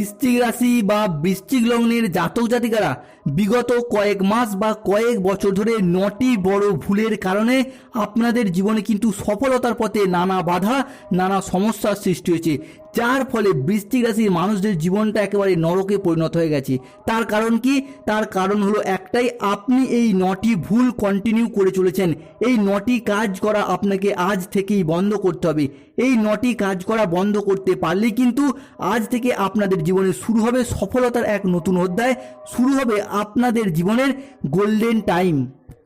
বৃশ্চিক রাশি বা বৃশ্চিক লগ্নের জাতক জাতিকারা বিগত কয়েক মাস বা কয়েক বছর ধরে নটি বড় ভুলের কারণে আপনাদের জীবনে কিন্তু সফলতার পথে নানা বাধা, নানা সমস্যার সৃষ্টি হয়েছে। যার ফলে বৃশ্চিক রাশির মানুষদের জীবনটা একেবারে নরকে পরিণত হয়ে গেছে। তার কারণ কি? তার কারণ হলো একটাই, আপনি এই নটি ভুল কন্টিনিউ করে চলেছেন। এই নটি কাজ করা আপনাকে আজ থেকেই বন্ধ করতে হবে। এই নটি কাজ করা বন্ধ করতে পারলেই কিন্তু আজ থেকে আপনাদের জীবনে শুরু হবে সফলতার এক নতুন অধ্যায়। শুরু হবে আপনাদের জীবনের গোল্ডেন টাইম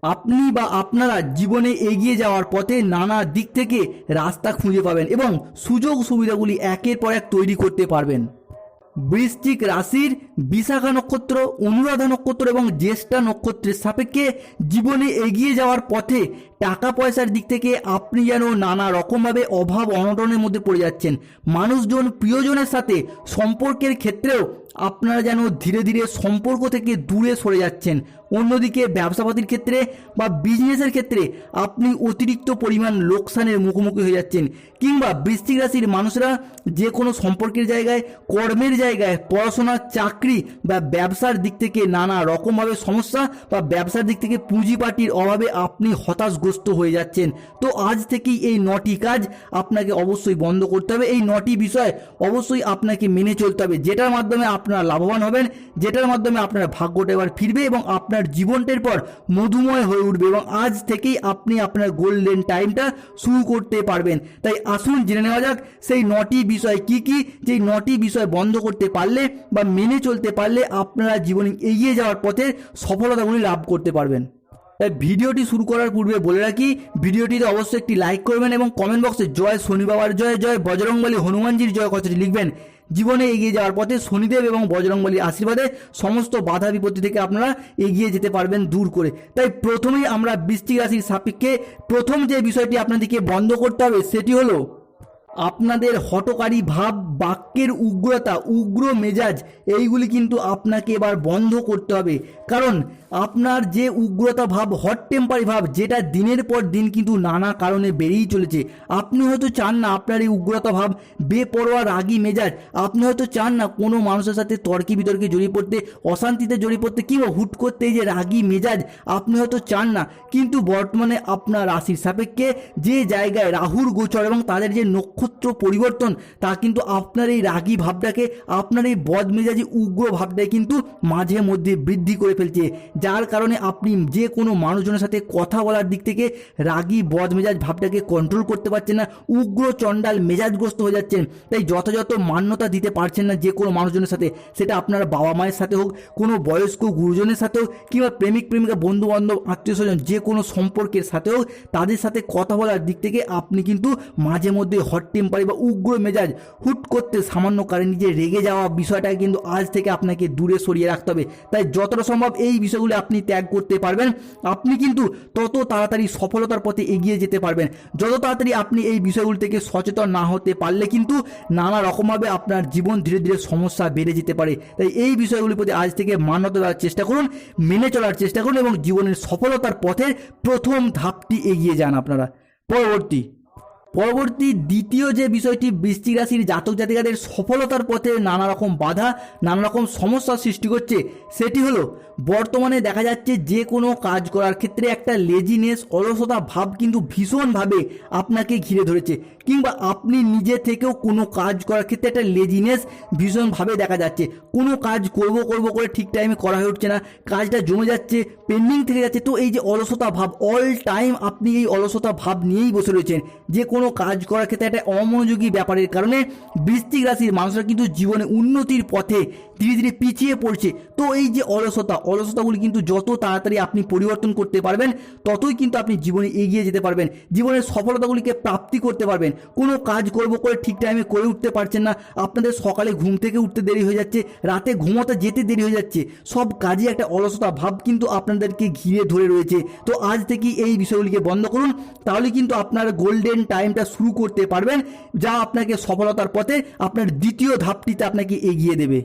আপনি বা আপনারা জীবনে এগিয়ে যাওয়ার পথে নানা দিক থেকে রাস্তা খুঁজে পাবেন এবং সুযোগ সুবিধাগুলি একের পর এক তৈরি করতে পারবেন। বৃশ্চিক রাশির বিশাখা নক্ষত্র, অনুরাধা নক্ষত্র এবং জ্যেষ্ঠা নক্ষত্রের সাপেক্ষে জীবনে এগিয়ে যাওয়ার পথে টাকা পয়সার দিক থেকে আপনি যেন নানা রকমভাবে অভাব অনটনের মধ্যে পড়ে যাচ্ছেন। মানুষজন প্রিয়জনের সাথে সম্পর্কের ক্ষেত্রেও আপনারা যেন ধীরে ধীরে সম্পর্ক থেকে দূরে সরে যাচ্ছেন। অন্যদিকে ব্যবসাপাতির ক্ষেত্রে বা বিজনেসের ক্ষেত্রে আপনি অতিরিক্ত পরিমাণ লোকসানের মুখোমুখি হয়ে যাচ্ছেন কিংবা বৃশ্চিক রাশির মানুষরা যে কোনো সম্পর্কের জায়গায়, কর্মের জায়গায়, পড়াশোনা, চাকরি বা ব্যবসার দিক থেকে নানা রকমভাবে সমস্যা বা ব্যবসার দিক থেকে পুঁজিপাটির অভাবে আপনি হতাশগ্রস্ত হয়ে যাচ্ছেন। তো আজ থেকেই এই নটি কাজ আপনাকে অবশ্যই বন্ধ করতে হবে। এই নটি বিষয় অবশ্যই আপনাকে মেনে চলতে হবে, যেটার মাধ্যমে আপনারা লাভবান হবেন, যেটার মাধ্যমে আপনার ভাগ্যটা এবার ফিরবে এবং আপনার জীবনটার পর মধুময় হয়ে উঠবে এবং আজ থেকেই আপনি আপনার গোল্ডেন টাইমটা শুরু করতে পারবেন। তাই আসুন জেনে নেওয়া যাক, সেই নটি বিষয় কি কি? যেই নটি বিষয় বন্ধ করতে পারলে বা মেনে চলতে পারলে আপনারা জীবনে এগিয়ে যাওয়ার পথে সফলতাগুলি লাভ করতে পারবেন। তাই ভিডিওটি শুরু করার পূর্বে বলে রাখি, ভিডিওটিতে অবশ্যই একটি লাইক করবেন এবং কমেন্ট বক্সে জয় শনি বাবার জয় জয় বজরংবলী হনুমানজির জয় কথাটি লিখবেন। জীবনে এগিয়ে যাওয়ার পথে শনিদেব এবং বজরংবলীর আশীর্বাদে সমস্ত বাধা বিপত্তি থেকে আপনারা এগিয়ে যেতে পারবেন দূর করে। তাই প্রথমেই আমরা বৃষ্টিক রাশির সাপেক্ষে প্রথম যে বিষয়টি আপনাদেরকে বন্ধ করতে হবে সেটি হলো আপনাদের হটকারী ভাব, বাক্যের উগ্রতা, উগ্র মেজাজ, এইগুলি কিন্তু আপনাকে এবার বন্ধ করতে হবে। কারণ আপনার যে উগ্রতা ভাব হট টেম্পারি ভাব, যেটা দিনের পর দিন কিন্তু নানা কারণে বেড়েই চলেছে। আপনি হয়তো চান না আপনার এই উগ্রতা ভাব, বেপরোয়া, রাগী মেজাজ। আপনি হয়তো চান না কোনো মানুষের সাথে তর্কি বিতর্কে জড়িয়ে পড়তে, অশান্তিতে জড়িয়ে পড়তে কিংবা হুট করতে যে রাগী মেজাজ, আপনি হয়তো চান না। কিন্তু বর্তমানে আপনার রাশির সাপেক্ষে যে জায়গায় রাহুর গোচর এবং তাদের যে নক্ষত্র পরিবর্তন, তা কিন্তু আপনার এই রাগী ভাবটাকে, আপনার এই বদমেজাজি উগ্র ভাবটাকে কিন্তু মাঝে মধ্যে বৃদ্ধি করে ফেলছে। যার কারণে আপনি যে কোনো মানুষজনের সাথে কথা বলার দিক থেকে রাগী, বদমেজাজ ভাবটাকে কন্ট্রোল করতে পারছেন না, উগ্র, চণ্ডাল, মেজাজগ্রস্ত হয়ে যাচ্ছেন। তাই যথাযথ মান্যতা দিতে পারছেন না যে কোনো মানুষজনের সাথে। সেটা আপনার বাবা মায়ের সাথে হোক, কোনো বয়স্ক গুরুজনের সাথে হোক, কিংবা প্রেমিক, প্রেমিকা বন্ধু বান্ধব আত্মীয় স্বজন, যে কোনো সম্পর্কের সাথে হোক, তাদের সাথে কথা বলার দিক থেকে আপনি কিন্তু মাঝে মধ্যে হট টেম্পারি বা উগ্র মেজাজ, হুট করতে সামান্য কারণে নিজে রেগে যাওয়া বিষয়টাকে কিন্তু আজ থেকে আপনাকে দূরে সরিয়ে রাখতে হবে। তাই যতটা সম্ভব এই বিষয়গুলো আপনি ত্যাগ করতে পারবেন। আপনি কিন্তু তত তাড়াতাড়ি সফলতার পথে এগিয়ে যেতে পারবেন। যত তাড়াতাড়ি আপনি এই বিষয়গুলি থেকে সচেতন না হতে পারলে কিন্তু নানা রকমভাবে আপনার জীবন ধীরে ধীরে সমস্যা বেড়ে যেতে পারে। তাই এই বিষয়গুলির প্রতি আজ থেকে মান্যতা দেওয়ার চেষ্টা করুন, মেনে চলার চেষ্টা করুন এবং জীবনের সফলতার পথে প্রথম ধাপটি এগিয়ে যান আপনারা। পরবর্তী পরবর্তী দ্বিতীয় যে বিষয়টি বৃষ্টিক রাশির জাতক জাতিকাদের সফলতার পথে নানা রকম বাধা, নানা রকম সমস্যার সৃষ্টি করছে, সেটি হলো বর্তমানে দেখা যাচ্ছে যে কোনো কাজ করার ক্ষেত্রে একটা লেজিনেস অলসতা ভাব কিন্তু ভীষণভাবে আপনাকে ঘিরে ধরেছে। কিংবা আপনি নিজে থেকেও কোনো কাজ করার ক্ষেত্রে একটা লেজিনেস ভীষণভাবে দেখা যাচ্ছে। কোনো কাজ করব করব করে ঠিক টাইমে করা হয়ে উঠছে না, কাজটা জমে যাচ্ছে পেন্ডিং থেকে যাচ্ছে, তো এই যে অলসতা ভাব অল টাইম আপনি এই অলসতা ভাব নিয়েই বসে রয়েছেন। যে কোনো কাজ করার ক্ষেত্রে একটা অমনোযোগী ব্যাপারের কারণে বৃশ্চিক রাশির মানুষরা কিন্তু জীবনে উন্নতির পথে ধীরে ধীরে পিছিয়ে পড়ছে। তো এই যে অলসতা, অলসতাগুলি কিন্তু যত তাড়াতাড়ি আপনি পরিবর্তন করতে পারবেন, ততই কিন্তু আপনি জীবনে এগিয়ে যেতে পারবেন। জীবনের সফলতাগুলিকে প্রাপ্তি করতে পারবেন। কোনো কাজ করব করে ঠিক টাইমে করে উঠতে পারছেন না। আপনাদের সকালে ঘুম থেকে উঠতে দেরি হয়ে যাচ্ছে, রাতে ঘুমোতে যেতে দেরি হয়ে যাচ্ছে। সব কাজে একটা অলসতা ভাব কিন্তু আপনাদেরকে ঘিরে ধরে রয়েছে। তো আজ থেকে এই বিষয়গুলিকে বন্ধ করুন। তাহলে কিন্তু আপনার গোল্ডেন টাইমটা শুরু করতে পারবেন, যা আপনাকে সফলতার পথে আপনার দ্বিতীয় ধাপটিতে আপনাকে এগিয়ে দেবে।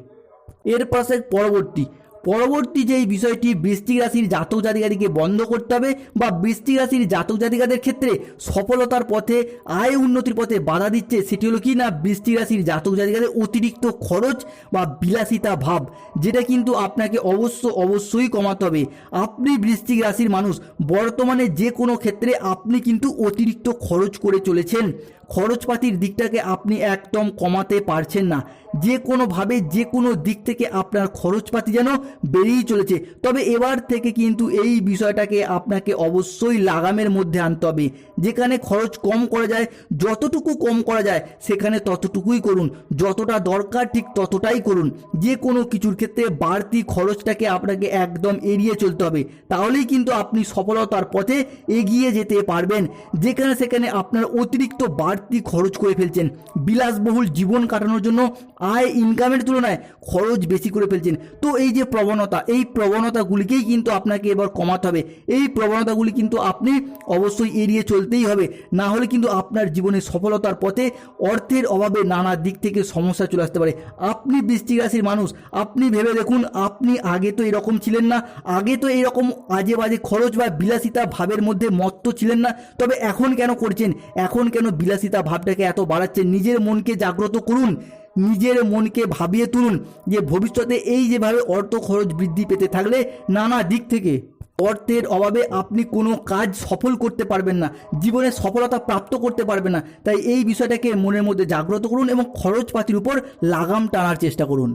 এর পাশে পরবর্তী পরবর্তী যেই বিষয়টি বৃষ্টিক রাশির জাতক জাতিকাদিকে বন্ধ করতে হবে বা বৃষ্টিক রাশির জাতক জাতিকাদের ক্ষেত্রে সফলতার পথে, আয় উন্নতির পথে বাধা দিচ্ছে, সেটি হলো কি না? বৃষ্টিক রাশির জাতক জাতিকাদের অতিরিক্ত খরচ বা বিলাসিতা ভাব, যেটা কিন্তু আপনাকে অবশ্য অবশ্যই কমাতে হবে। আপনি বৃষ্টিক রাশির মানুষ, বর্তমানে যে কোনো ক্ষেত্রে আপনি কিন্তু অতিরিক্ত খরচ করে চলেছেন। খরচপাতির দিকটাকে আপনি একদম কমাতে পারছেন না। যে কোনোভাবে যে কোনো দিক থেকে আপনার খরচপাতি যেন বেড়েই চলেছে। তবে এবার থেকে কিন্তু এই বিষয়টাকে আপনাকে অবশ্যই লাগামের মধ্যে আনতে হবে। যেখানে খরচ কম করা যায়, যতটুকু কম করা যায়, সেখানে ততটুকুই করুন। যতটা দরকার ঠিক ততটাই করুন। যে কোনো কিছুর ক্ষেত্রে বাড়তি খরচটাকে আপনাকে একদম এড়িয়ে চলতে হবে। তাহলেই কিন্তু আপনি সফলতার পথে এগিয়ে যেতে পারবেন। যেখানে সেখানে আপনার অতিরিক্ত বাড়তি খরচ করে ফেলছেন। বিলাসবহুল জীবন কাটানোর জন্য আয় ইনকামের তুলনায় খরচ বেশি করে ফেলছেন। তো এই যে প্রবণতা, এই প্রবণতাগুলিকেই কিন্তু আপনাকে এবার কমাতে হবে। এই প্রবণতাগুলি কিন্তু আপনি অবশ্যই এড়িয়ে চলতেই হবে। না হলে কিন্তু আপনার জীবনে সফলতার পথে অর্থের অভাবে নানা দিক থেকে সমস্যা চলে আসতে পারে। আপনি বৃষ্টিক রাশির মানুষ, আপনি ভেবে দেখুন, আপনি আগে তো এরকম ছিলেন না। আগে তো এইরকম আজে বাজে খরচ বা বিলাসিতা ভাবের মধ্যে মত্ত ছিলেন না। তবে এখন কেন করছেন? এখন কেন বিলাসিতা ভাবটাকে এত বাড়াচ্ছেন? নিজের মনকে জাগ্রত করুন। নিজের মনকে ভাবিয়ে তুলুন যে ভবিষ্যতে এই যেভাবে অর্থ খরচ বৃদ্ধি পেতে থাকলে নানা দিক থেকে অর্থের অভাবে আপনি কোনো কাজ সফল করতে পারবেন না, জীবনে সফলতা প্রাপ্ত করতে পারবেন না। তাই এই বিষয়টাকে মনের মধ্যে জাগ্রত করুন এবং খরচপাতির উপর লাগাম টানার চেষ্টা করুন।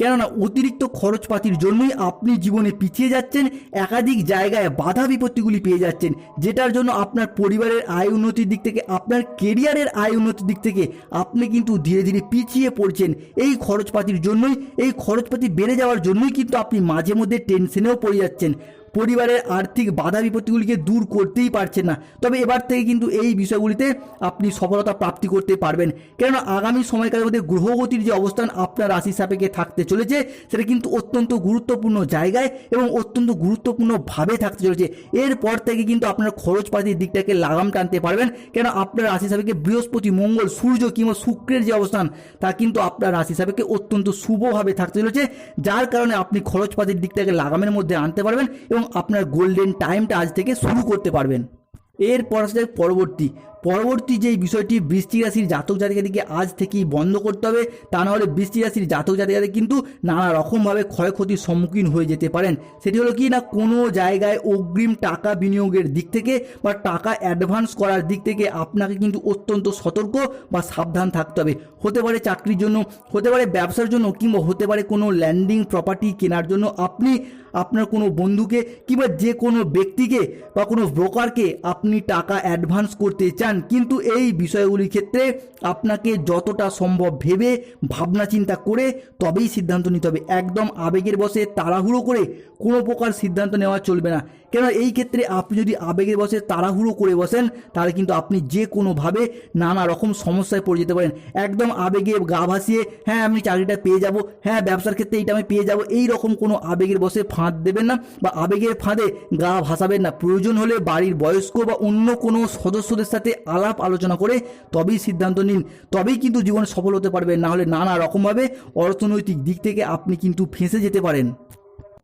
কেননা অতিরিক্ত খরচপাতির জন্যই আপনি জীবনে পিছিয়ে যাচ্ছেন, একাধিক জায়গায় বাধা বিপত্তিগুলি পেয়ে যাচ্ছেন, যেটার জন্য আপনার পরিবারের আয় উন্নতির দিক থেকে, আপনার কেরিয়ারের আয় উন্নতির দিক থেকে আপনি কিন্তু ধীরে ধীরে পিছিয়ে পড়ছেন। এই খরচপাতির জন্যই, এই খরচপাতি বেড়ে যাওয়ার জন্যই কিন্তু আপনি মাঝে মধ্যে টেনশনেও পড়ে যাচ্ছেন। পরিবারের আর্থিক বাধা বিপত্তিগুলিকে দূর করতেই পারছেন না। তবে এবার থেকে কিন্তু এই বিষয়গুলিতে আপনি সফলতা প্রাপ্তি করতে পারবেন। কেননা আগামী সময়কালের মধ্যে গ্রহগতির যে অবস্থান আপনার রাশি সাপেক্ষে থাকতে চলেছে, সেটা কিন্তু অত্যন্ত গুরুত্বপূর্ণ জায়গায় এবং অত্যন্ত গুরুত্বপূর্ণভাবে থাকতে চলেছে। এরপর থেকে কিন্তু আপনার খরচপাতির দিকটাকে লাগাম টানতে পারবেন। কেন আপনার রাশি সাপেক্ষে বৃহস্পতি, মঙ্গল, সূর্য কিংবা শুক্রের যে অবস্থান, তা কিন্তু আপনার রাশি সাপেক্ষে অত্যন্ত শুভভাবে থাকতে চলেছে। যার কারণে আপনি খরচপাতির দিকটাকে লাগামের মধ্যে আনতে পারবেন এবং আপনার গোল্ডেন টাইমটা আজ থেকে শুরু করতে পারবেন। এরপর আসলে পরবর্তী পরবর্তী যেই বিষয়টি বৃষ্টি রাশির জাতক জাতিকাদেরকে আজ থেকেই বন্ধ করতে হবে, তা নাহলে বৃষ্টি রাশির জাতক জাতিকাদের কিন্তু নানা রকমভাবে ক্ষয়ক্ষতির সম্মুখীন হয়ে যেতে পারেন। সেটি হলো কি না, কোনো জায়গায় অগ্রিম টাকা বিনিয়োগের দিক থেকে বা টাকা অ্যাডভান্স করার দিক থেকে আপনাকে কিন্তু অত্যন্ত সতর্ক বা সাবধান থাকতে হবে। হতে পারে চাকরির জন্য, হতে পারে ব্যবসার জন্য কিংবা হতে পারে কোনো ল্যান্ডিং প্রপার্টি কেনার জন্য আপনি, আপনার কোনো বন্ধুকে কিংবা যে কোনো ব্যক্তিকে বা কোনো ব্রোকারকে আপনি টাকা অ্যাডভান্স করতে চান। কিন্তু এই বিষয়গুলির ক্ষেত্রে আপনাকে যতটা সম্ভব ভেবে ভাবনা চিন্তা করে তবেই সিদ্ধান্ত নিতে হবে। একদম আবেগের বসে তাড়াহুড়ো করে কোনো প্রকার সিদ্ধান্ত নেওয়া চলবে না। কেন এই ক্ষেত্রে আপনি যদি আবেগের বসে, তাড়াহুড়ো করে বসেন, তাহলে কিন্তু আপনি যে কোনোভাবে নানা রকম সমস্যায় পড়ে যেতে পারেন। একদম আবেগে গা ভাসিয়ে হ্যাঁ আমি চাকরিটা পেয়ে যাব হ্যাঁ ব্যবসার ক্ষেত্রে এইটা আমি পেয়ে যাব, এই রকম কোনো আবেগের বসে ফাঁদ দেবেন না বা আবেগের ফাঁদে গা ভাসাবেন না। প্রয়োজন হলে বাড়ির বয়স্ক বা অন্য কোনো সদস্যদের সাথে আলাপ আলোচনা করে তবেই সিদ্ধান্ত নিন। তবেই কিন্তু জীবনে সফল হতে পারবেন না হলে নানা রকমভাবে অর্থনৈতিক দিক থেকে আপনি কিন্তু ফেঁসে যেতে পারেন।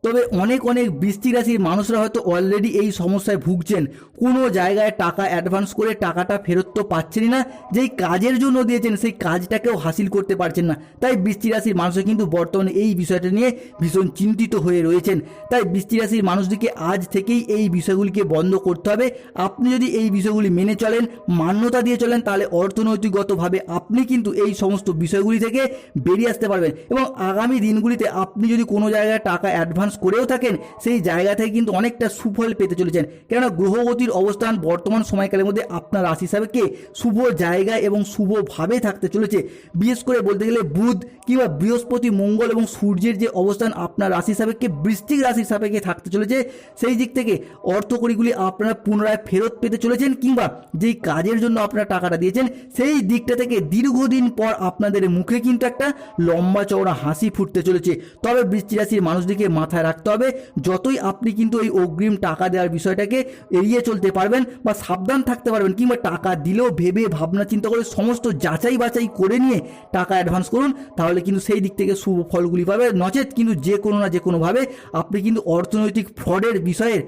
তবে অনেক অনেক বৃষ্টি রাশির মানুষরা হয়তো অলরেডি এই সমস্যায় ভুগছেন। কোনো জায়গায় টাকা অ্যাডভান্স করে টাকাটা ফেরত তো পাচ্ছেনই না। যেই কাজের জন্য দিয়েছেন, সেই কাজটাকেও হাসিল করতে পারছেন না। তাই বৃষ্টি রাশির মানুষরা কিন্তু বর্তমানে এই বিষয়টা নিয়ে ভীষণ চিন্তিত হয়ে রয়েছেন। তাই বৃষ্টি রাশির মানুষদেরকে আজ থেকেই এই বিষয়গুলিকে বন্ধ করতে হবে। আপনি যদি এই বিষয়গুলি মেনে চলেন, মান্যতা দিয়ে চলেন, তাহলে অর্থনৈতিকগতভাবে আপনি কিন্তু এই সমস্ত বিষয়গুলি থেকে বেরিয়ে আসতে পারবেন। এবং আগামী দিনগুলিতে আপনি যদি কোনো জায়গায় টাকা অ্যাডভান্স করেও থাকেন, সেই জায়গা থেকে কিন্তু অনেকটা সুফল পেতে চলেছেন। কেননা গ্রহগতির অবস্থান বর্তমান সময়কালের মধ্যে আপনার রাশি হিসাবে কে শুভ জায়গায় এবং শুভভাবে থাকতে চলেছে। বিশেষ করে বলতে গেলে বুধ কিংবা বৃহস্পতি, মঙ্গল এবং সূর্যের যে অবস্থান আপনার রাশি সাপেক্ষে বৃষ্টিক রাশির সাপেক্ষে থাকতে চলেছে, সেই দিক থেকে অর্থকড়িগুলি আপনারা পুনরায় ফেরত পেতে চলেছেন কিংবা যেই কাজের জন্য আপনারা টাকাটা দিয়েছেন, সেই দিকটা থেকে দীর্ঘদিন পর আপনাদের মুখে কিন্তু একটা লম্বা চওড়া হাসি ফুটতে চলেছে। তবে বৃষ্টি রাশির মানুষদিকে মাথায় মাথায় রাখতে হবে, যতই আপনি কিন্তু এই অগ্রিম টাকা দেওয়ার বিষয়টাকে এড়িয়ে চলতে পারবেন বা সাবধান থাকতে পারবেন, কিংবা টাকা দিলেও ভেবে ভাবনা চিন্তা করে সমস্ত যাচাই বাছাই করে নিয়ে টাকা অ্যাডভান্স করুন, তাহলে কিন্তু সেই দিক থেকে শুভ ফলগুলি পাবে। নচেত কিন্তু যে কোনো না যে কোনোভাবে আপনি কিন্তু অর্থনৈতিক ফ্রডের বিষয়ের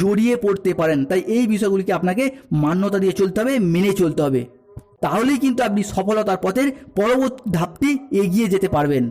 জড়িয়ে পড়তে পারেন। তাই এই বিষয়গুলিকে আপনাকে মান্যতা দিয়ে চলতে হবে, মেনে চলতে হবে। তাহলেই কিন্তু আপনি সফলতার পথের পরবর্তী ধাপটি এগিয়ে যেতে পারবেন।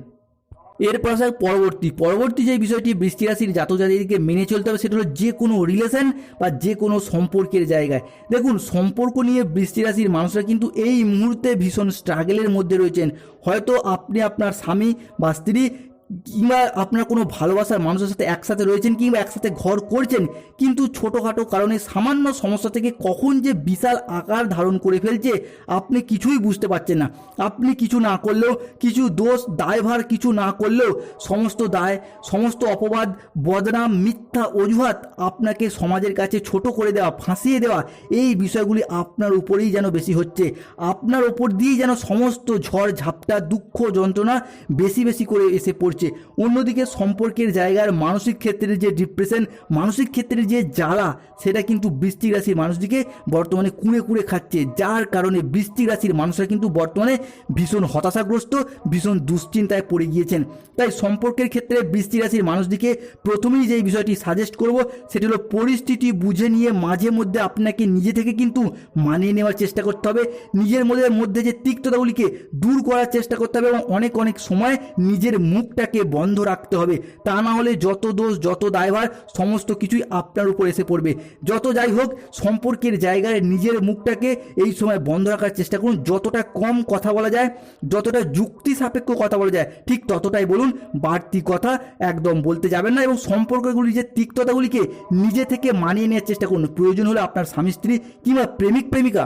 এরপর আসা পরবর্তী। পরবর্তী যে বিষয়টি বৃষ্টি রাশির জাতক জাতিকে মেনে চলতে হবে, সেটা হলো যে কোনো রিলেশন বা যে কোনো সম্পর্কের জায়গায়। দেখুন, সম্পর্ক নিয়ে বৃষ্টি রাশির মানুষরা কিন্তু এই মুহূর্তে ভীষণ স্ট্রাগলের মধ্যে রয়েছেন। হয়তো আপনি আপনার স্বামী বা স্ত্রী কিংবা আপনার কোনো ভালোবাসার মানুষের সাথে একসাথে রয়েছেন কিংবা একসাথে ঘর করছেন, কিন্তু ছোটোখাটো কারণে সামান্য সমস্যা থেকে কখন যে বিশাল আকার ধারণ করে ফেলছে, আপনি কিছুই বুঝতে পারছেন না। আপনি কিছু না করলেও, কিছু দোষ দায়ভার কিছু না করলেও, সমস্ত দায়, সমস্ত অপবাদ, বদনাম, মিথ্যা অজুহাত আপনাকে সমাজের কাছে ছোট করে দেওয়া, ফাঁসিয়ে দেওয়া, এই বিষয়গুলি আপনার উপরেই যেন বেশি হচ্ছে। আপনার ওপর দিয়েই যেন সমস্ত ঝড়, ঝাপটা, দুঃখ, যন্ত্রণা বেশি বেশি করে এসে পড়ছে। অন্যদিকে সম্পর্কের জায়গার মানসিক ক্ষেত্রে যে ডিপ্রেশন মানসিক ক্ষেত্রে যে জ্বালা, সেটা কিন্তু বৃষ্টিক রাশির মানুষটিকে বর্তমানে কুঁড়ে কুঁড়ে খাচ্ছে। যার কারণে বৃষ্টিক রাশির মানুষরা কিন্তু বর্তমানে ভীষণ হতাশাগ্রস্ত, ভীষণ দুশ্চিন্তায় পড়ে গিয়েছেন। তাই সম্পর্কের ক্ষেত্রে বৃষ্টিক রাশির মানুষটিকে প্রথমেই যে বিষয়টি সাজেস্ট করব, সেটি হলো পরিস্থিতি বুঝে নিয়ে মাঝে মধ্যে আপনাকে নিজে থেকে কিন্তু মানিয়ে নেওয়ার চেষ্টা করতে হবে। নিজের মধ্যে মধ্যে যে তিক্ততাগুলিকে দূর করার চেষ্টা করতে হবে এবং অনেক অনেক সময় নিজের মুখটাকে বন্ধ রাখতে হবে। তা না হলে যত দোষ, যত দায়ভার, সমস্ত কিছুই আপনার উপর এসে পড়বে। যত যাই হোক, সম্পর্কের জায়গায় নিজের মুখটাকে এই সময় বন্ধ রাখার চেষ্টা করুন। যতটা কম কথা বলা যায়, যতটা যুক্তি সাপেক্ষ কথা বলা যায়, ঠিক ততটাই বলুন। বাড়তি কথা একদম বলতে যাবেন না এবং সম্পর্কগুলি যে তিক্ততাগুলিকে নিজে থেকে মানিয়ে নেওয়ার চেষ্টা করুন। প্রয়োজন হলে আপনার স্বামী, স্ত্রী কিংবা প্রেমিক, প্রেমিকা।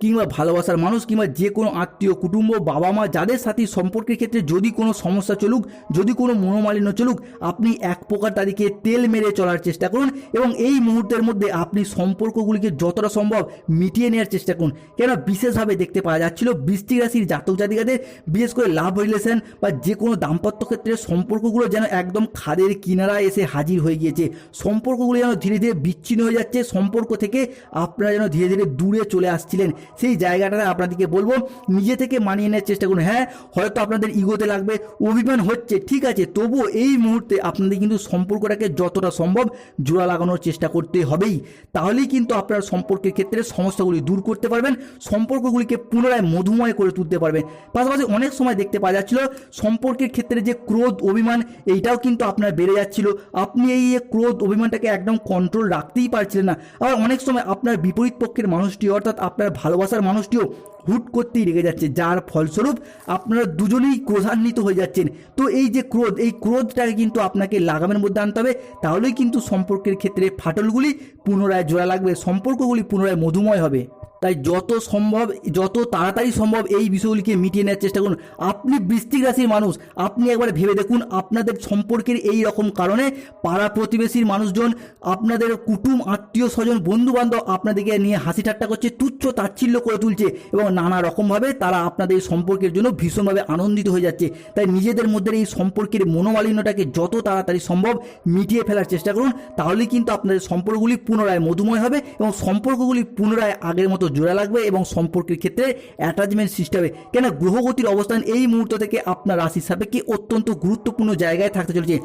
কিংবা ভালোবাসার মানুষ কিংবা যে কোনো আত্মীয়, কুটুম্ব, বাবা মা যাদের সাথে সম্পর্কের ক্ষেত্রে যদি কোনো সমস্যা চলুক, যদি কোনো মনোমালিন্য চলুক, আপনি এক প্রকার তাদেরকে তেল মেরে চলার চেষ্টা করুন এবং এই মুহূর্তের মধ্যে আপনি সম্পর্কগুলিকে যতটা সম্ভব মিটিয়ে নেওয়ার চেষ্টা করুন। কেন বিশেষভাবে দেখতে পাওয়া যাচ্ছিল বৃষ্টিক রাশির জাতক জাতিকাদের, বিশেষ করে লাভ রিলেশন বা যে কোনো দাম্পত্য ক্ষেত্রে সম্পর্কগুলো যেন একদম খাদের কিনারায় এসে হাজির হয়ে গিয়েছে। সম্পর্কগুলো যেন ধীরে ধীরে বিচ্ছিন্ন হয়ে যাচ্ছে। সম্পর্ক থেকে আপনারা যেন ধীরে ধীরে দূরে চলে আসছিলেন। সেই জায়গাটা আপনাদেরকে বলব, নিজে থেকে মানিয়ে নেওয়ার চেষ্টা করুন। হ্যাঁ হয়তো আপনাদের ইগোতে লাগবে, অভিমান হচ্ছে, ঠিক আছে, তবুও এই মুহূর্তে আপনাদের কিন্তু সম্পর্কটাকে যতটা সম্ভব জোড়া লাগানোর চেষ্টা করতে হবেই। তাহলেই কিন্তু আপনার সম্পর্কের ক্ষেত্রে সমস্যাগুলি দূর করতে পারবেন, সম্পর্কগুলিকে পুনরায় মধুময় করে তুলতে পারবেন। পাশাপাশি অনেক সময় দেখতে পাওয়া যাচ্ছিল, সম্পর্কের ক্ষেত্রে যে ক্রোধ, অভিমান, এইটাও কিন্তু আপনার বেড়ে যাচ্ছিল। আপনি এই ক্রোধ, অভিমানটাকে একদম কন্ট্রোল রাখতেই পারছিলেন না। আবার অনেক সময় আপনার বিপরীত পক্ষের মানুষটি, অর্থাৎ আপনার ভালোবাসার মানুষটিও হুট করতেই রেগে যাচ্ছে, যার ফলস্বরূপ আপনারা দুজনেই ক্রোধান্বিত হয়ে যাচ্ছেন। তো এই যে ক্রোধ, এই ক্রোধটাকে কিন্তু আপনাকে লাগামের মধ্যে আনতে হবে। তাহলেই কিন্তু সম্পর্কের ক্ষেত্রে ফাটলগুলি পুনরায় জোড়া লাগবে, সম্পর্কগুলি পুনরায় মধুময় হবে। তাই যত সম্ভব, যত তাড়াতাড়ি সম্ভব এই বিষয়গুলিকে মিটিয়ে নেওয়ার চেষ্টা করুন। আপনি বৃষ্টিক রাশির মানুষ, আপনি একবার ভেবে দেখুন আপনাদের সম্পর্কের এই রকম কারণে পাড়া প্রতিবেশীর মানুষজন, আপনাদের কুটুম, আত্মীয় স্বজন বন্ধু বান্ধব আপনাদেরকে নিয়ে হাসি ঠাট্টা করছে, তুচ্ছ তাচ্ছিল্য করে তুলছে এবং নানা রকমভাবে তারা আপনাদের সম্পর্কের জন্য ভীষণভাবে আনন্দিত হয়ে যাচ্ছে। তাই নিজেদের মধ্যে এই সম্পর্কের মনোমালিন্যটাকে যত তাড়াতাড়ি সম্ভব মিটিয়ে ফেলার চেষ্টা করুন, তাহলেই কিন্তু আপনাদের সম্পর্কগুলি পুনরায় মধুময় হবে এবং সম্পর্কগুলি পুনরায় আগের মতো জোড়া লাগবে এবং সম্পর্কের ক্ষেত্রে অ্যাটাচমেন্ট সৃষ্টি হবে। কেন গ্রহগতির অবস্থান এই মুহূর্ত থেকে আপনার রাশির সাপেক্ষে অত্যন্ত গুরুত্বপূর্ণ জায়গায় থাকতে চলেছে।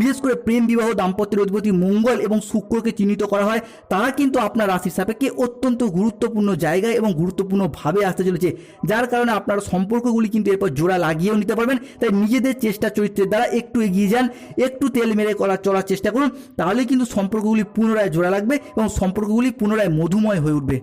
বিশেষ করে প্রেম, বিবাহ দাম্পত্যের অধিপতি মঙ্গল এবং শুক্রকে চিহ্নিত করা হয়, তারা কিন্তু আপনার রাশির সাপেক্ষে অত্যন্ত গুরুত্বপূর্ণ জায়গায় এবং গুরুত্বপূর্ণভাবে আসতে চলেছে। যার কারণে আপনার সম্পর্কগুলি কিন্তু এরপর জোড়া লাগিয়েও নিতে পারবেন। তাই নিজেদের চেষ্টা চরিত্রের দ্বারা একটু এগিয়ে যান, একটু তেল মেরে করার চলার চেষ্টা করুন তাহলে কিন্তু সম্পর্কগুলি পুনরায় জোড়া লাগবে এবং সম্পর্কগুলি পুনরায় মধুময় হয়ে উঠবে।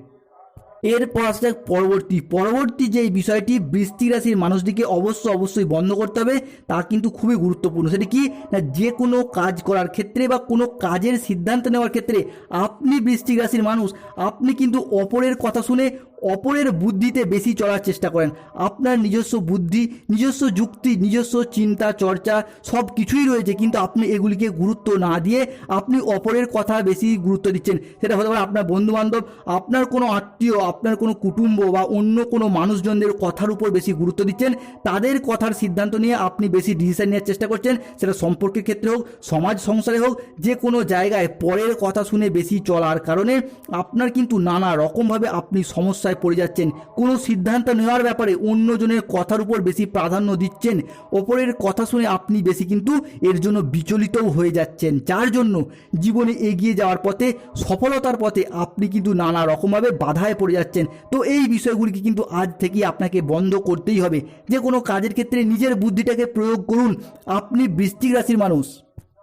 এরপর আসা যাক পরবর্তী। পরবর্তী যে বিষয়টি বৃষ্টিক রাশির মানুষটিকে অবশ্য অবশ্যই বন্ধ করতে হবে, তা কিন্তু খুবই গুরুত্বপূর্ণ। সেটি কি? না যে কোনো কাজ করার ক্ষেত্রে বা কোনো কাজের সিদ্ধান্ত নেওয়ার ক্ষেত্রে আপনি বৃষ্টিক রাশির মানুষ, আপনি কিন্তু অপরের কথা শুনে অপরের বুদ্ধিতে বেশি চলার চেষ্টা করেন। আপনার নিজস্ব বুদ্ধি, নিজস্ব যুক্তি, নিজস্ব চিন্তা, চর্চা সব কিছুই রয়েছে, কিন্তু আপনি এগুলিকে গুরুত্ব না দিয়ে আপনি অপরের কথা বেশি গুরুত্ব দিচ্ছেন। সেটা হতে পারে আপনার বন্ধুবান্ধব, আপনার কোনো আত্মীয়, আপনার কোনো কুটুম্ব বা অন্য কোনো মানুষজনদের কথার উপর বেশি গুরুত্ব দিচ্ছেন। তাদের কথার সিদ্ধান্ত নিয়ে আপনি বেশি ডিসিশন নেওয়ার চেষ্টা করছেন। সেটা সম্পর্কের ক্ষেত্রে হোক, সমাজ সংসারে হোক, যে কোনো জায়গায় পরের কথা শুনে বেশি চলার কারণে আপনার কিন্তু নানা রকমভাবে আপনি সমস্যায় পড়ে যাচ্ছেন। কোনো সিদ্ধান্ত নেওয়ার ব্যাপারে অন্যজনের কথার উপর বেশি প্রাধান্য দিচ্ছেন। ওপরের কথা শুনে আপনি বেশি কিন্তু এর জন্য বিচলিতও হয়ে যাচ্ছেন। যার জন্য জীবনে এগিয়ে যাওয়ার পথে, সফলতার পথে আপনি কিন্তু নানা রকমভাবে বাধায় পড়ে যাচ্ছেন। তো এই বিষয়গুলিকে কিন্তু আজ থেকেই আপনাকে বন্ধ করতেই হবে। যে কোনো কাজের ক্ষেত্রে নিজের বুদ্ধিটাকে প্রয়োগ করুন। আপনি বৃষ্টিক রাশির মানুষ।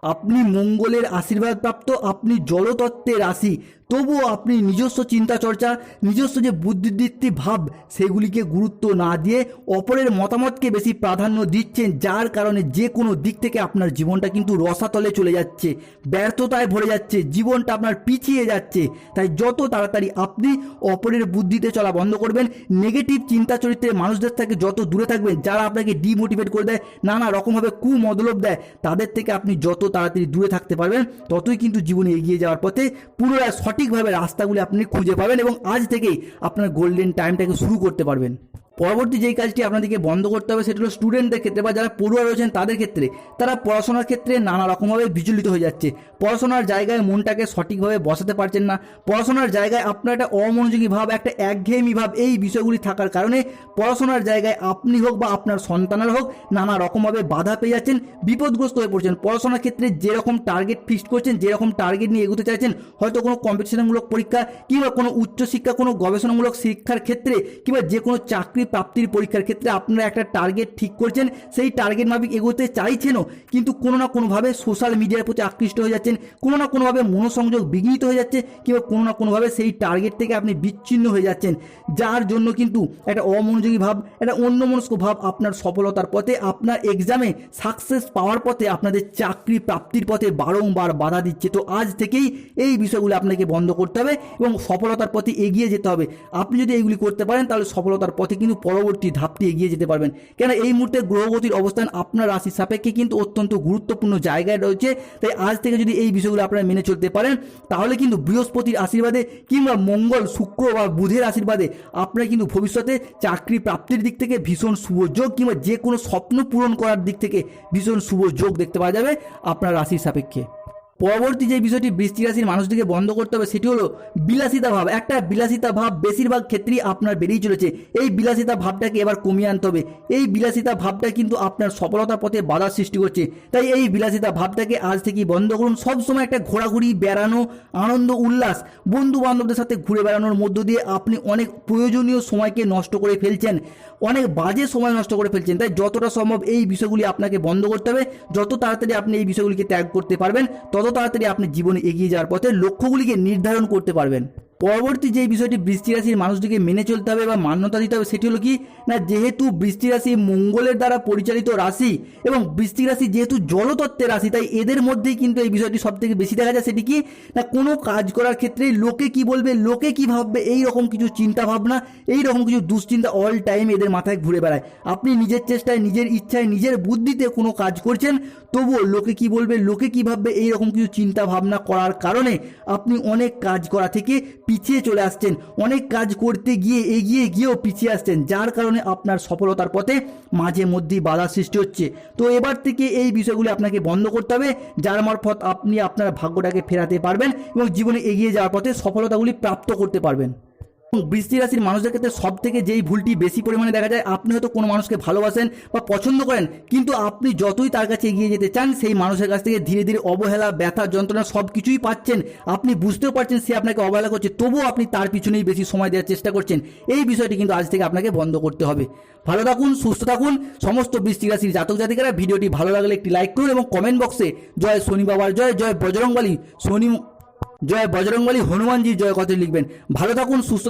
আপনি মঙ্গলের আশীর্বাদ প্রাপ্ত আপনি জলতত্ত্বের রাশি। তবুও আপনি নিজস্ব চিন্তা চর্চা, নিজস্ব যে বুদ্ধিদীপ্তি ভাব, সেগুলিকে গুরুত্ব না দিয়ে অপরের মতামতকে বেশি প্রাধান্য দিচ্ছেন, যার কারণে যে কোনো দিক থেকে আপনার জীবনটা কিন্তু রসাতলে চলে যাচ্ছে, ব্যর্থতায় ভরে যাচ্ছে, জীবনটা আপনার পিছিয়ে যাচ্ছে। তাই যত তাড়াতাড়ি আপনি অপরের বুদ্ধিতে চলা বন্ধ করবেন, নেগেটিভ চিন্তা চরিত্রের মানুষদের থেকে যত দূরে থাকবেন, যারা আপনাকে ডিমোটিভেট করে দেয়, নানা রকমভাবে কুমদলব দেয়, তাদের থেকে আপনি যত তাড়াতাড়ি দূরে থাকতে পারবেন, ততই কিন্তু জীবনে এগিয়ে যাওয়ার পথে পুনরায় সঠিকভাবে রাস্তাগুলি আপনি খুঁজে পাবেন এবং আজ থেকেই আপনার গোল্ডেন টাইমটাকে শুরু করতে পারবেন। পরবর্তী যেই কাজটি আপনাদেরকে বন্ধ করতে হবে, সেটা হলো স্টুডেন্টদের ক্ষেত্রে বা যারা পড়ুয়া রয়েছেন তাদের ক্ষেত্রে। তারা পড়াশোনার ক্ষেত্রে নানা রকমভাবে বিচলিত হয়ে যাচ্ছে। পড়াশোনার জায়গায় মনটাকে সঠিকভাবে বসাতে পারছেন না। পড়াশোনার জায়গায় আপনার একটা অমনোযোগী ভাব, একটা একঘেয়েমি ভাব, এই বিষয়গুলি থাকার কারণে পড়াশোনার জায়গায় আপনি হোক বা আপনার সন্তানের হোক নানা রকমভাবে বাধা পেয়ে যাচ্ছেন, বিপদগ্রস্ত হয়ে পড়ছেন। পড়াশোনার ক্ষেত্রে যেরকম টার্গেট ফিক্সড করছেন, যেরকম টার্গেট নিয়ে এগোতে চাইছেন, হয়তো কোনো কম্পিটিশনমূলক পরীক্ষা কিংবা কোনো উচ্চশিক্ষা, কোনো গবেষণামূলক শিক্ষার ক্ষেত্রে কিংবা যে কোনো চাকরি প্রাপ্তির পরীক্ষার ক্ষেত্রে আপনারা একটা টার্গেট ঠিক করছেন, সেই টার্গেট মাফিক এগোতে চাইছেনও, কিন্তু কোনো না কোনোভাবে সোশ্যাল মিডিয়ার প্রতি আকৃষ্ট হয়ে যাচ্ছেন, কোনো না কোনোভাবে মনোসংযোগ বিঘ্নিত হয়ে যাচ্ছে, কিংবা কোনো না কোনোভাবে সেই টার্গেট থেকে আপনি বিচ্ছিন্ন হয়ে যাচ্ছেন। যার জন্য কিন্তু একটা অমনোযোগী ভাব, একটা অন্যমনস্ক ভাব আপনার সফলতার পথে, আপনার এক্সামে সাকসেস পাওয়ার পথে আপনাদের চাকরি প্রাপ্তির পথে বারংবার বাধা দিচ্ছে। তো আজ থেকেই এই বিষয়গুলো আপনাকে বন্ধ করতে হবে এবং সফলতার পথে এগিয়ে যেতে হবে। আপনি যদি এইগুলি করতে পারেন, তাহলে সফলতার পথে কিন্তু পরবর্তী ধাপটি এগিয়ে যেতে পারবেন। কেন এই মুহূর্তে গ্রহগতির অবস্থান আপনার রাশির সাপেক্ষে কিন্তু অত্যন্ত গুরুত্বপূর্ণ জায়গায় রয়েছে। তাই আজ থেকে যদি এই বিষয়গুলো আপনারা মেনে চলতে পারেন, তাহলে কিন্তু বৃহস্পতির আশীর্বাদে কিংবা মঙ্গল, শুক্র বা বুধের আশীর্বাদে আপনারা কিন্তু ভবিষ্যতে চাকরি প্রাপ্তির দিক থেকে ভীষণ শুভ যোগ কিংবা যে কোনো স্বপ্ন পূরণ করার দিক থেকে ভীষণ শুভ যোগ দেখতে পাওয়া যাবে আপনার রাশির সাপেক্ষে। পরবর্তী যে বিষয়টি বৃষ্টি রাশির মানুষটিকে বন্ধ করতে হবে, সেটি হলো বিলাসিতা ভাব। একটা বিলাসিতা ভাব বেশিরভাগ ক্ষেত্রেই আপনার বেরিয়ে চলেছে। এই বিলাসিতা ভাবটাকে এবার কমিয়ে আনতে হবে। এই বিলাসিতা ভাবটা কিন্তু আপনার সফলতার পথে বাধার সৃষ্টি করছে। তাই এই বিলাসিতা ভাবটাকে আজ থেকেই বন্ধ করুন। সবসময় একটা ঘোরাঘুরি, বেড়ানো, আনন্দ, উল্লাস বন্ধু বান্ধবদের সাথে ঘুরে বেড়ানোর মধ্য দিয়ে আপনি অনেক প্রয়োজনীয় সময়কে নষ্ট করে ফেলছেন। অনেক বাজে সময় নষ্ট করে ফেলছেন। তাই যতটা সম্ভব এই বিষয়গুলি আপনাকে বন্ধ করতে হবে। যত তাড়াতাড়ি আপনি এই বিষয়গুলিকে ত্যাগ করতে পারবেন, তত তাড়াতাড়ি আপনি জীবনে এগিয়ে যাওয়ার পথে লক্ষ্যগুলিকে নির্ধারণ করতে পারবেন। পরবর্তী যে বিষয়টি বৃষ্টি রাশির মানুষটিকে মেনে চলতে হবে বা মান্যতা দিতে হবে, সেটি হলো কি? না, যেহেতু বৃষ্টি রাশি মঙ্গলের দ্বারা পরিচালিত রাশি এবং বৃষ্টি রাশি যেহেতু জলতত্ত্বের রাশি, তাই এদের মধ্যেই কিন্তু এই বিষয়টি সব থেকে বেশি দেখা যায়। সেটি কি? না, কোনো কাজ করার ক্ষেত্রে লোকে কি বলবে, লোকে কি ভাববে এই রকম কিছু চিন্তা ভাবনা এই রকম কিছু দুশ্চিন্তা অল টাইম এদের মাথায় ঘুরে বেড়ায়। আপনি নিজের চেষ্টায়, নিজের ইচ্ছায়, নিজের বুদ্ধিতে কোনো কাজ করছেন, তবুও লোকে কি বলবে, লোকে কি ভাববে এই রকম কিছু চিন্তা ভাবনা করার কারণে আপনি অনেক কাজ করা থেকে পিছিয়ে চলে আসছেন। অনেক কাজ করতে গিয়ে এগিয়ে গিয়েও পিছিয়ে আসছেন, যার কারণে আপনার সফলতার পথে মাঝে মধ্যেই বাধা সৃষ্টি হচ্ছে। তো এবার থেকে এই বিষয়গুলি আপনাকে বন্ধ করতে হবে, যার মারফত আপনি আপনার ভাগ্যটাকে ফেরাতে পারবেন এবং জীবনে এগিয়ে যাওয়ার পথে সফলতাগুলি প্রাপ্ত করতে পারবেন। বৃষ্টি রাশির মানুষদের ক্ষেত্রে সব থেকে যেই ভুলটি বেশি পরিমাণে দেখা যায়, আপনি হয়তো কোনো মানুষকে ভালোবাসেন বা পছন্দ করেন, কিন্তু আপনি যতই তার কাছে এগিয়ে যেতে চান, সেই মানুষের কাছ থেকে ধীরে ধীরে অবহেলা, ব্যথা, যন্ত্রণা সব কিছুই পাচ্ছেন। আপনি বুঝতেও পারছেন সে আপনাকে অবহেলা করছে, তবুও আপনি তার পিছনেই বেশি সময় দেওয়ার চেষ্টা করছেন। এই বিষয়টি কিন্তু আজ থেকে আপনাকে বন্ধ করতে হবে। ভালো থাকুন, সুস্থ থাকুন, সমস্ত বৃষ্টি রাশির জাতক জাতিকারা, ভিডিওটি ভালো লাগলে একটি লাইক করুন এবং কমেন্ট বক্সে জয় শনি বাবার জয় জয় বজরংবলী শনি, জয় বজরংবলী হনুমানজির জয় কথা লিখবেন। ভালো থাকুন, সুস্থ